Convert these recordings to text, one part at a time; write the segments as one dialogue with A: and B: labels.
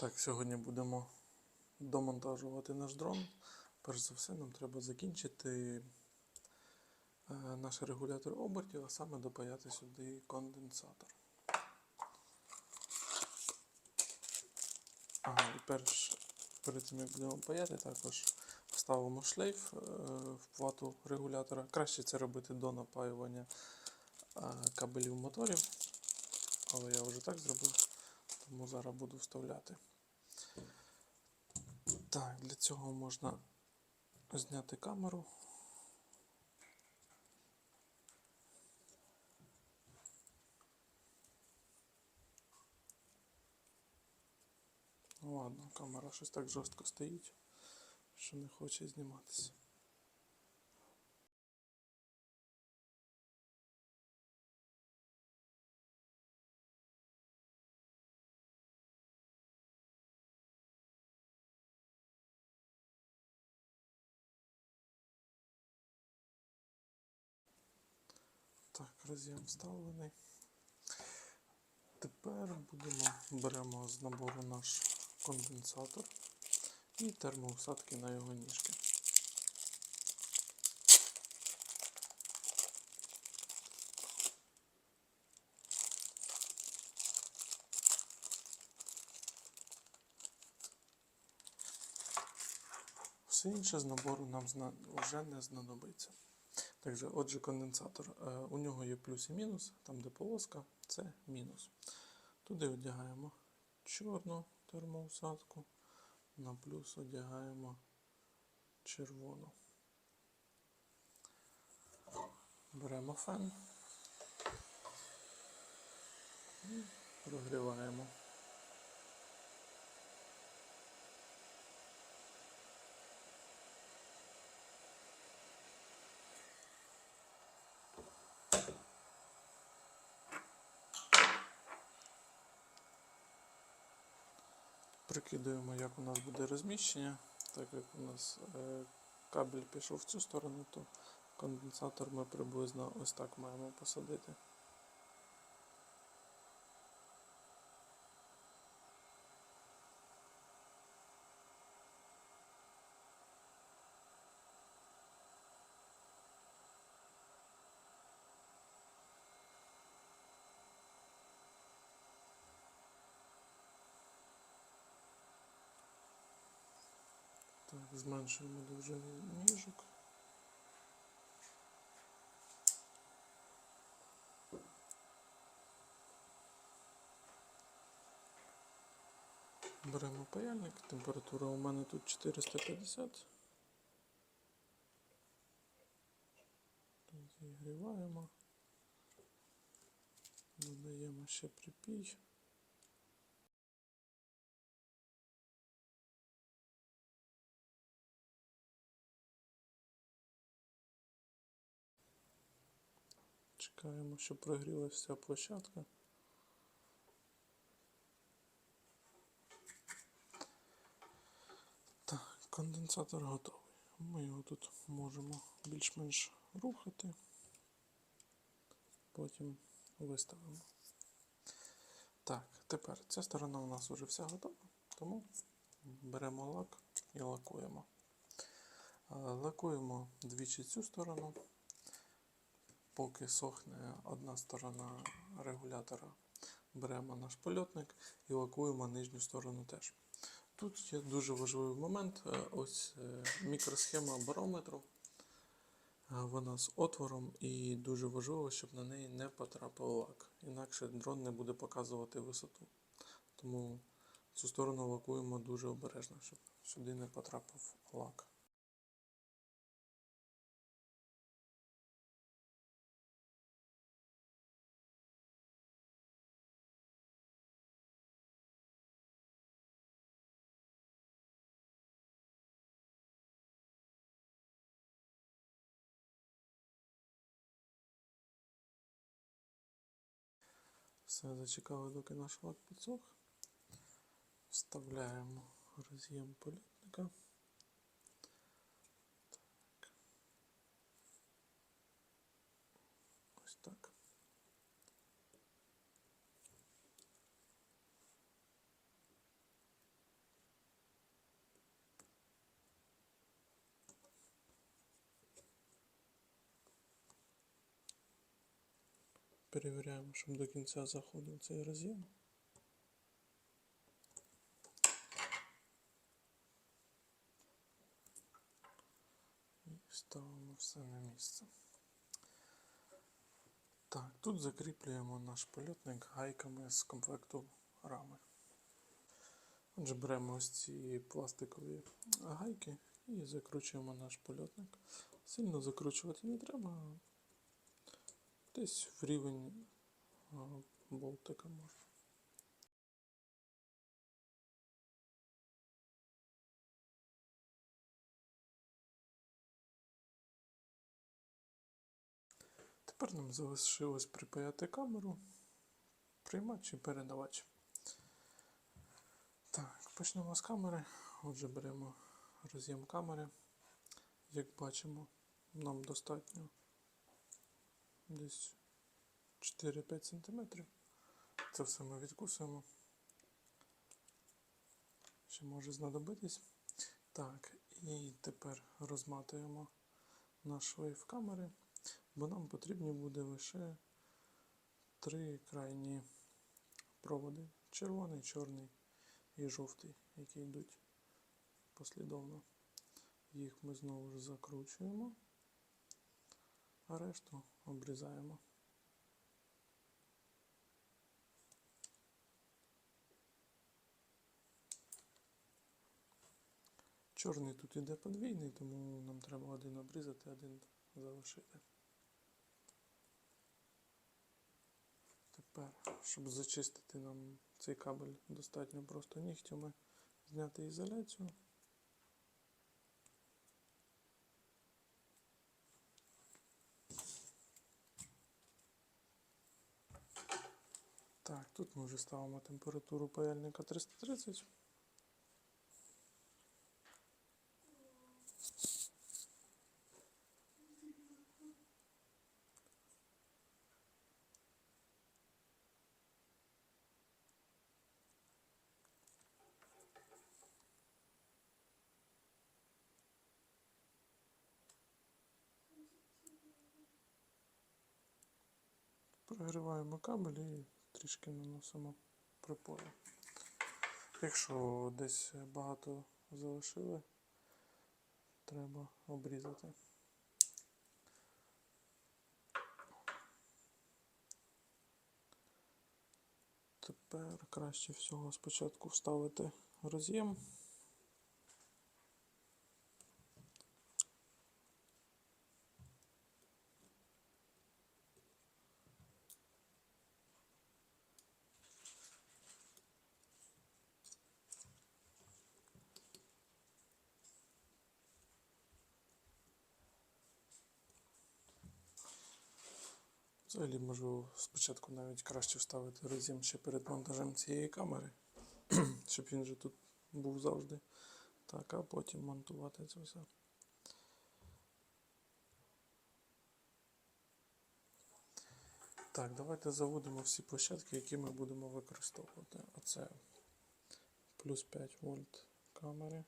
A: Так, сьогодні будемо домонтажувати наш дрон. Перш за все, нам треба закінчити е, наш регулятор обертів, а саме допаяти сюди конденсатор. Ага, і перш перед тим як будемо паяти, також вставимо шлейф е, в плату регулятора. Краще це робити до напаювання е, кабелів моторів, але я вже так зробив, тому зараз буду вставляти. Так, для цього можна зняти камеру. Ладно, камера щось так жорстко стоїть, що не хоче зніматися. Так, роз'єм вставлений. Тепер будемо беремо з набору наш конденсатор і термоусадки на його ніжки. Все інше з набору нам вже не знадобиться. Також, отже, конденсатор. Е, У нього є плюс і мінус, там де полоска, це мінус. Туди одягаємо чорну термоусадку, на плюс одягаємо червону. Беремо фен і прогріваємо. Прикидуємо, як у нас буде розміщення. Так як у нас е, кабель пішов в цю сторону, то конденсатор ми приблизно ось так маємо посадити. Так, зменшуємо довжину ніжок. Беремо паяльник, температура у мене тут 450. Зігріваємо. Додаємо ще припій. Чекаємо, щоб прогрілася вся площадка. Так, конденсатор готовий. Ми його тут можемо більш-менш рухати. Потім виставимо. Так, тепер ця сторона у нас вже вся готова, тому беремо лак і лакуємо. Лакуємо двічі цю сторону. Поки сохне одна сторона регулятора, беремо наш польотник і лакуємо нижню сторону теж. Тут є дуже важливий момент. е, Ось е, мікросхема барометру. Е, Вона з отвором і дуже важливо, щоб на неї не потрапив лак. Інакше дрон не буде показувати висоту. Тому цю сторону лакуємо дуже обережно, щоб сюди не потрапив лак. Все, зачекали, доки наш лак підсох. Вставляємо роз'єм політника. Так. Ось так. Перевіряємо, щоб до кінця заходив цей роз'єм. І ставимо все на місце. Так, тут закріплюємо наш польотник гайками з комплекту рами. Отже, беремо ось ці пластикові гайки і закручуємо наш польотник. Сильно закручувати не треба, десь в рівень болтика можна. Тепер нам залишилось припаяти камеру, приймач і передавач. Так, почнемо з камери. Отже, беремо роз'єм камери. Як бачимо, нам достатньо десь 4-5 см. Це все ми відкусуємо. Ще може знадобитись. Так, і тепер розматуємо наш шлейф камери, бо нам потрібні буде лише три крайні проводи: червоний, чорний і жовтий, які йдуть послідовно. Їх ми знову ж закручуємо, а решту обрізаємо. Чорний тут іде подвійний, тому нам треба один обрізати, один залишити. Тепер, щоб зачистити нам цей кабель, достатньо просто нігтями зняти ізоляцію. Так, тут ми вже ставимо температуру паяльника 330. Прогріваємо кабель і трішки наносимо припою. Якщо десь багато залишили, треба обрізати. Тепер краще всього спочатку вставити роз'єм. Взагалі можу спочатку навіть краще вставити роз'єм ще перед монтажем цієї камери, щоб він же тут був завжди. Так, а потім монтувати це все. Так, давайте заводимо всі площадки, які ми будемо використовувати. Оце плюс 5 вольт камери,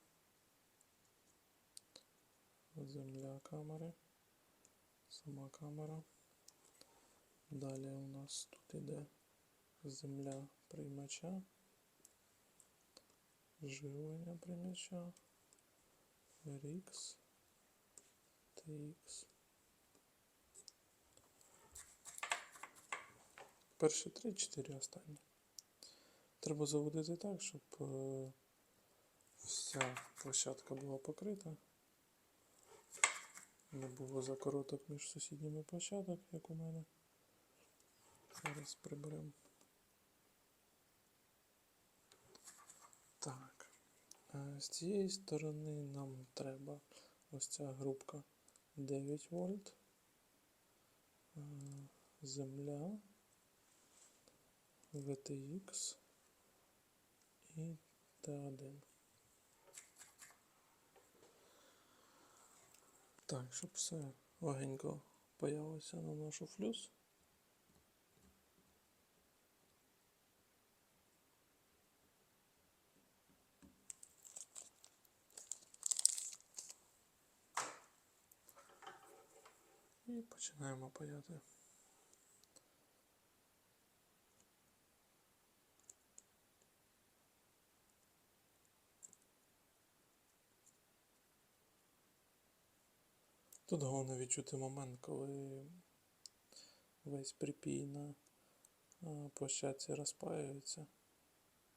A: земля камери, сама камера. Далі у нас тут іде земля приймача, живлення приймача, RX, TX. Перші три, чотири останні. Треба заводити так, щоб е, вся площадка була покрита. Не було закороток між сусідніми площадок, як у мене. Зараз приберемо. Так. Е, З цієї сторони нам треба ось ця групка 9 вольт. Е, Земля. VTX і Т1. Так, щоб все легенько появилося на нашу флюс. І починаємо паяти. Тут головне відчути момент, коли весь припій на площадці розпаюється,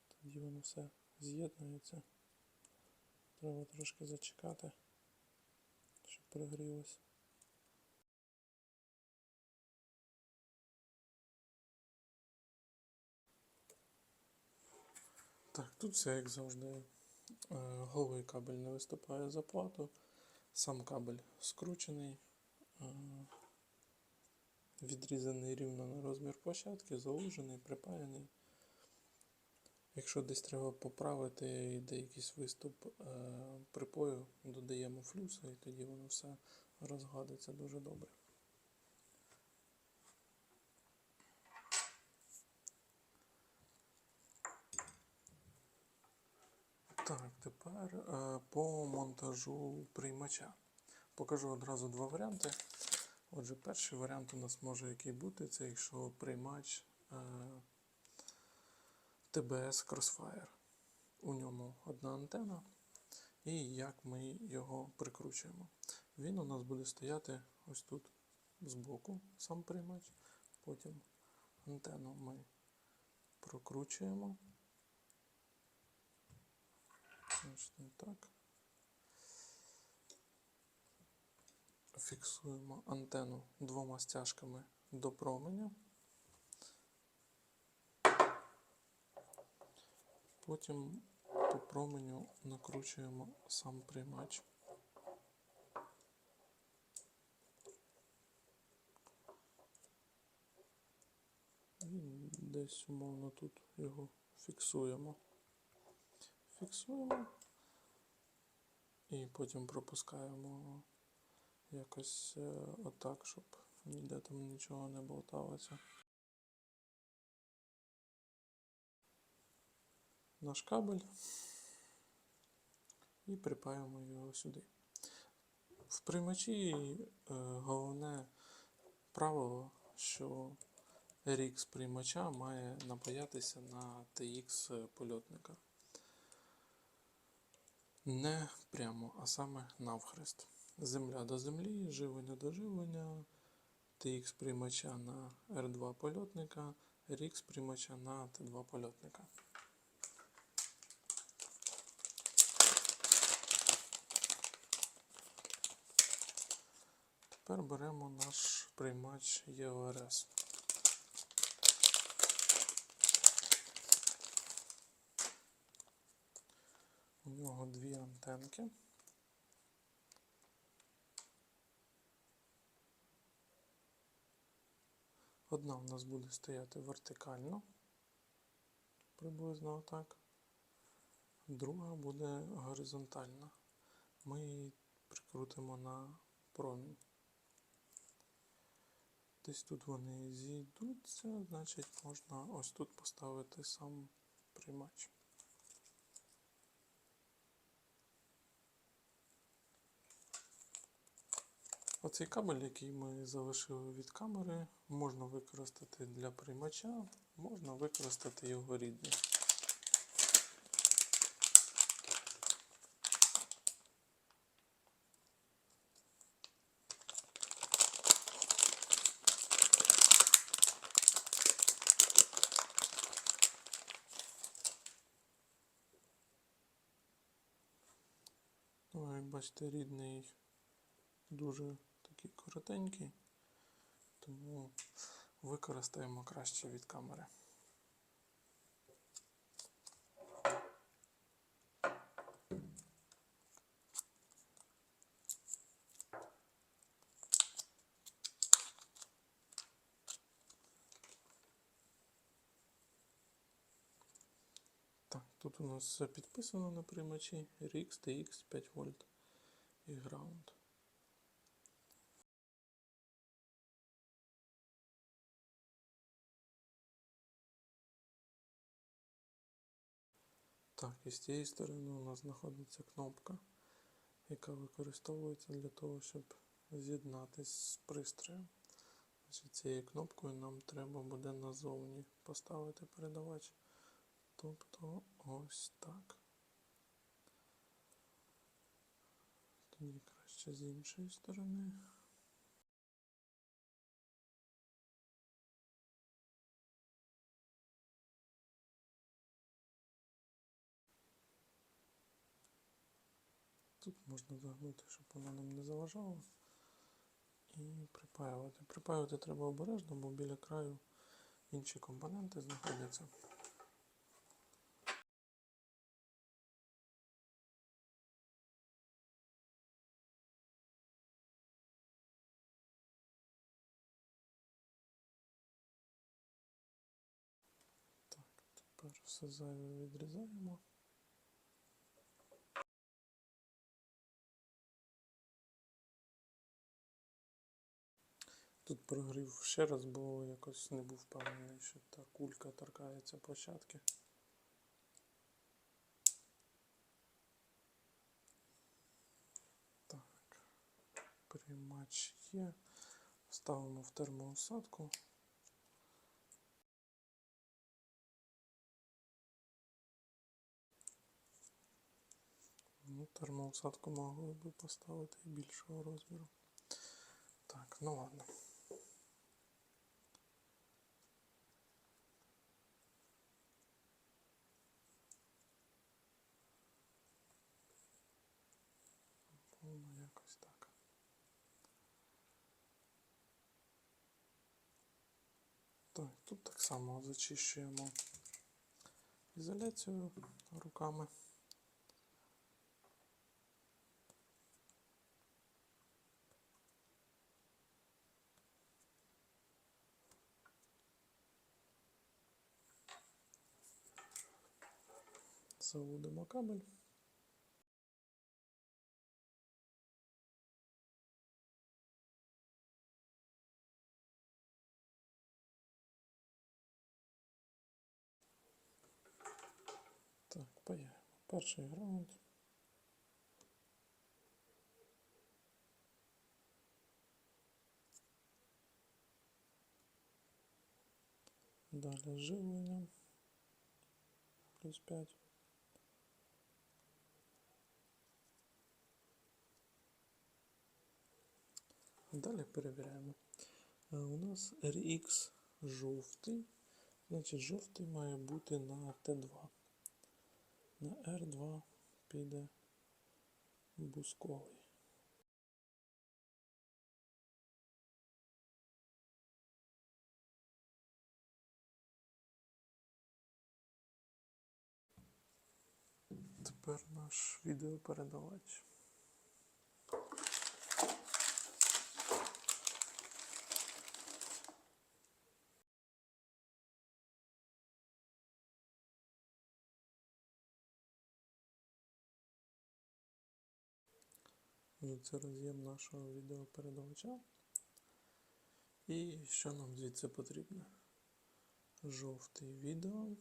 A: тоді воно все з'єднується. Треба трошки зачекати, щоб пригрілося. Так, тут все як завжди. Е, Голий кабель не виступає за плату. Сам кабель скручений, е, відрізаний рівно на розмір площадки, заужений, припаяний. Якщо десь треба поправити, йде якийсь виступ е, припою, додаємо флюса і тоді воно все розгадиться дуже добре. Так, тепер е, по монтажу приймача. Покажу одразу два варіанти. Отже, перший варіант у нас може який бути, це якщо приймач е, TBS Crossfire. У ньому одна антена, і як ми його прикручуємо. Він у нас буде стояти ось тут збоку, сам приймач. Потім антенну ми прокручуємо. Значить, так. Фіксуємо антенну двома стяжками до променя. Потім по променю накручуємо сам приймач. Десь умовно тут його фіксуємо. Фіксуємо і потім пропускаємо якось е, отак, щоб ніде там нічого не болталося. Наш кабель і припаємо його сюди. В приймачі е, головне правило, що RX приймача має напаятися на TX польотника. Не прямо, а саме навхрест. Земля до землі, живлення до живлення, TX приймача на R2 польотника, RX приймача на T2 польотника. Тепер беремо наш приймач EORS. У нього дві антенки. Одна в нас буде стояти вертикально, приблизно отак. Друга буде горизонтальна. Ми її прикрутимо на промінь. Десь тут вони зійдуться, значить можна ось тут поставити сам приймач. Оцей кабель, який ми залишили від камери, можна використати для приймача, можна використати його рідний. Ну, як бачите, рідний дуже такий коротенький, тому використаємо краще від камери. Так, тут у нас все підписано на приймачі RX, TX 5 вольт і Ground. Так, і з цієї сторони у нас знаходиться кнопка, яка використовується для того, щоб з'єднатися з пристроєм. Значить, цією кнопкою нам треба буде назовні поставити передавач. Тобто ось так. Тоді краще з іншої сторони. Тут можна загнути, щоб воно нам не заважало. І припаювати. Припаювати треба обережно, бо біля краю інші компоненти знаходяться. Так, тепер все зайве відрізаємо. Тут прогрів ще раз, бо якось не був впевнений, що та кулька торкається площадки. Так, приймач є. Ставимо в термоусадку. Ну, термоусадку могли би поставити більшого розміру. Так, ну ладно. Ну, якось так. Так, тут так само зачищуємо ізоляцію руками. Заводимо кабель. Так, паяємо. Перший граунд. Далі живлення. Плюс 5. Далі перевіряємо. Е, У нас RX жовтий. Значить, жовтий має бути на Т2. На R2 піде бусковий. Тепер наш відеопередавач. Це роз'єм нашого відеопередавача. І що нам звідси потрібно? Жовтий відео.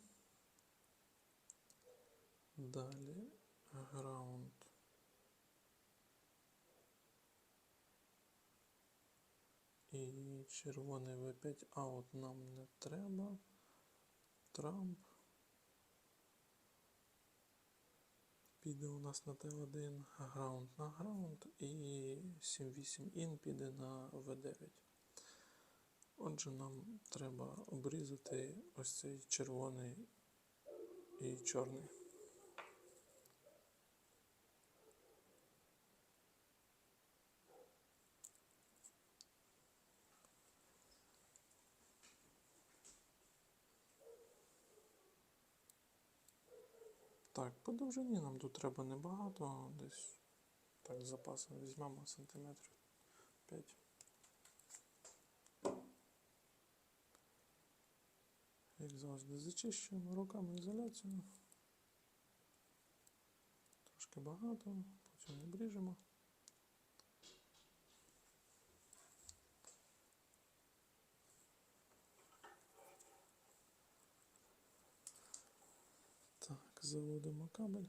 A: Далі граунд. І червоний V5 аут нам не треба. Трамп. Піде у нас на Т1 граунд на граунд і 7.8 ін піде на V9. Отже, нам треба обрізати ось цей червоний і чорний. Так, по довжині нам тут треба небагато, десь так з запасом візьмемо сантиметрів 5. Як завжди, зачищуємо руками ізоляцію. Трошки багато, потім обріжемо. заводимо кабель.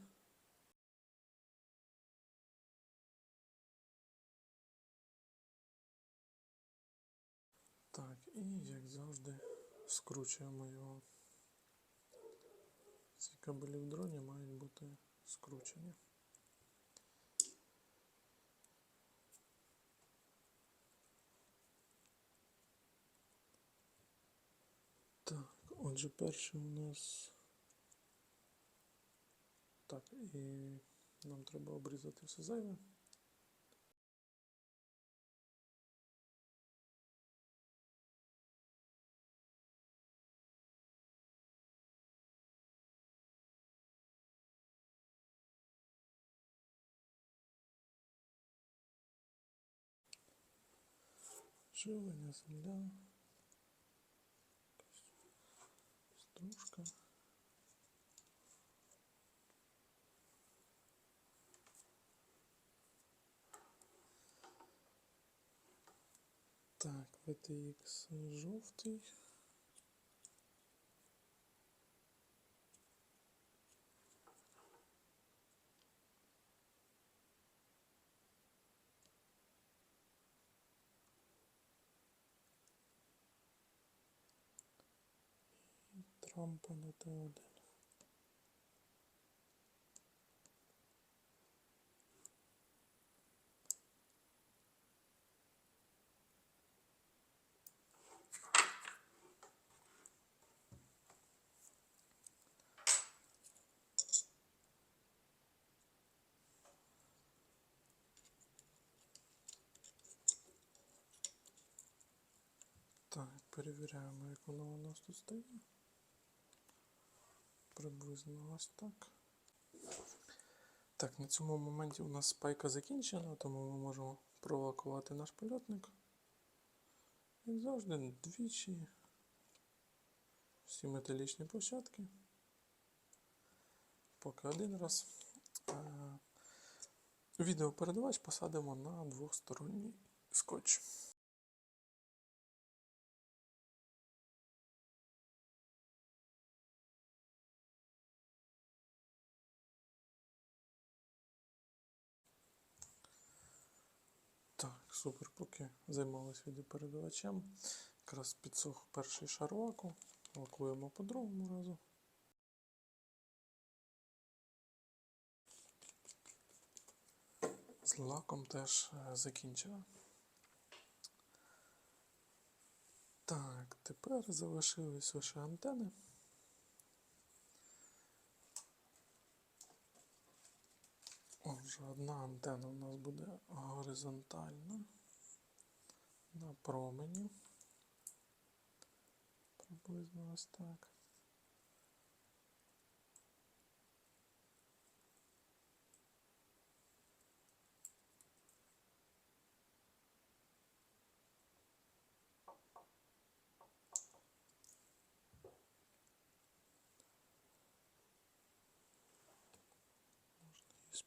A: Так, і, як завжди, скручуємо його. Ці кабелі в дроні мають бути скручені. Так, отже, перший у нас так, і нам треба обрізати все зайве. Живлення земля. Стружка. Так, VTX жовтий. Трампа на Т1. Так, перевіряємо, як воно у нас тут стає. Приблизно ось так. Так, на цьому моменті у нас спайка закінчена, тому ми можемо пролакувати наш польотник. Як завжди, двічі. Всі металічні площадки. Поки один раз. Е, Відеопередавач посадимо на двосторонній скотч. Супер, поки займалися відеопередавачем. Якраз підсох перший шар лаку. Лакуємо по другому разу. З лаком теж е, закінчила. Так, тепер залишились лише антени. Отже, одна антенна у нас буде горизонтальна на промені. Приблизно ось так.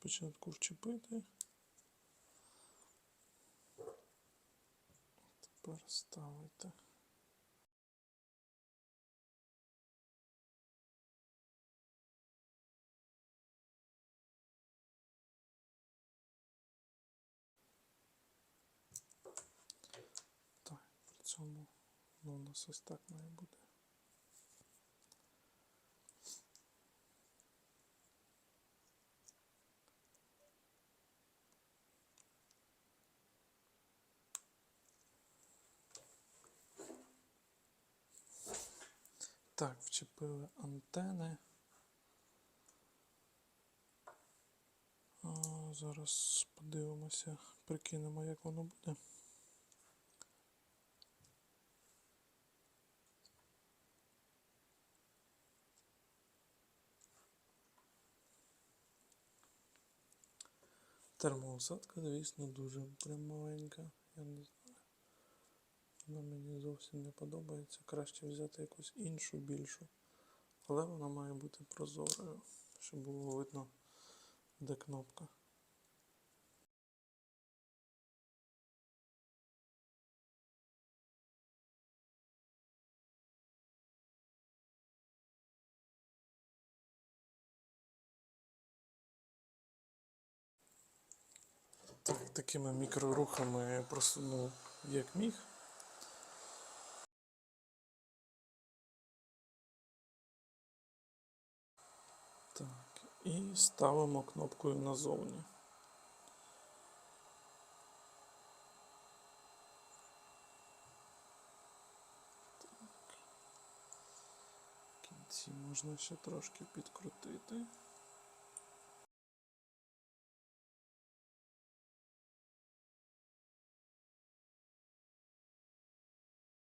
A: Спочатку вчепити. Тепер ставити. Так, при цьому ну, у нас ось так має бути. Так, вчепили антени. Зараз подивимося, прикинемо, як воно буде. Термоусадка, звісно, дуже прям маленька. Я не. Вона мені зовсім не подобається. Краще взяти якусь іншу більшу. Але вона має бути прозорою, щоб було видно, де кнопка. Так, такими мікрорухами просунув як міг. І ставимо кнопкою назовні. Кінці Можна ще трошки підкрутити.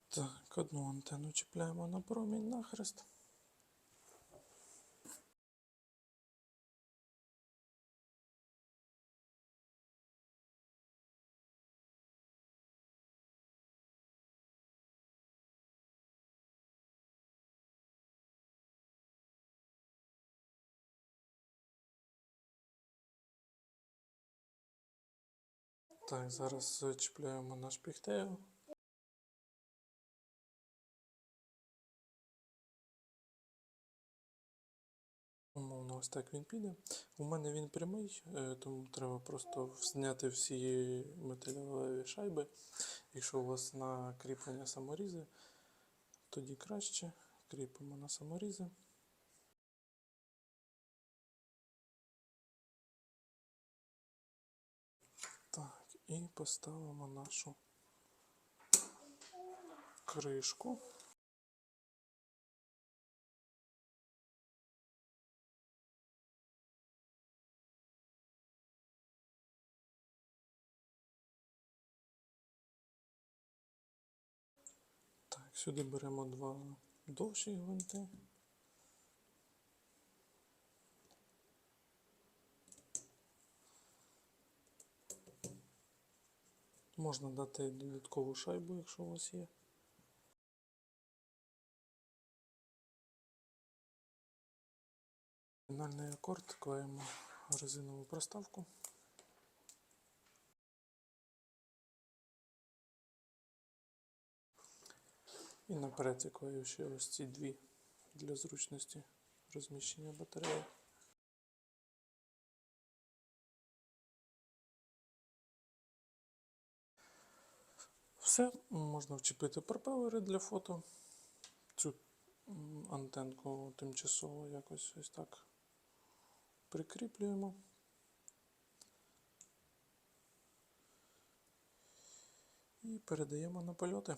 A: Так, одну антенну чіпляємо на промінь нахрест. Так, зараз е, чіпляємо наш пігтейл. Умовно, ось так він піде. У мене він прямий, е, тому треба просто зняти всі металеві шайби. Якщо у вас на кріплення саморізи, тоді краще кріпимо на саморізи. І поставимо нашу кришку. Сюди беремо два довші гвинти. Можна дати додаткову шайбу, якщо у вас є. Фінальний акорд клеїмо резинову проставку. І наперед я клею ще ось ці дві для зручності розміщення батареї. Все, можна вчепити пропелери для фото. Цю антенку тимчасово якось ось так прикріплюємо. І передаємо на польоти.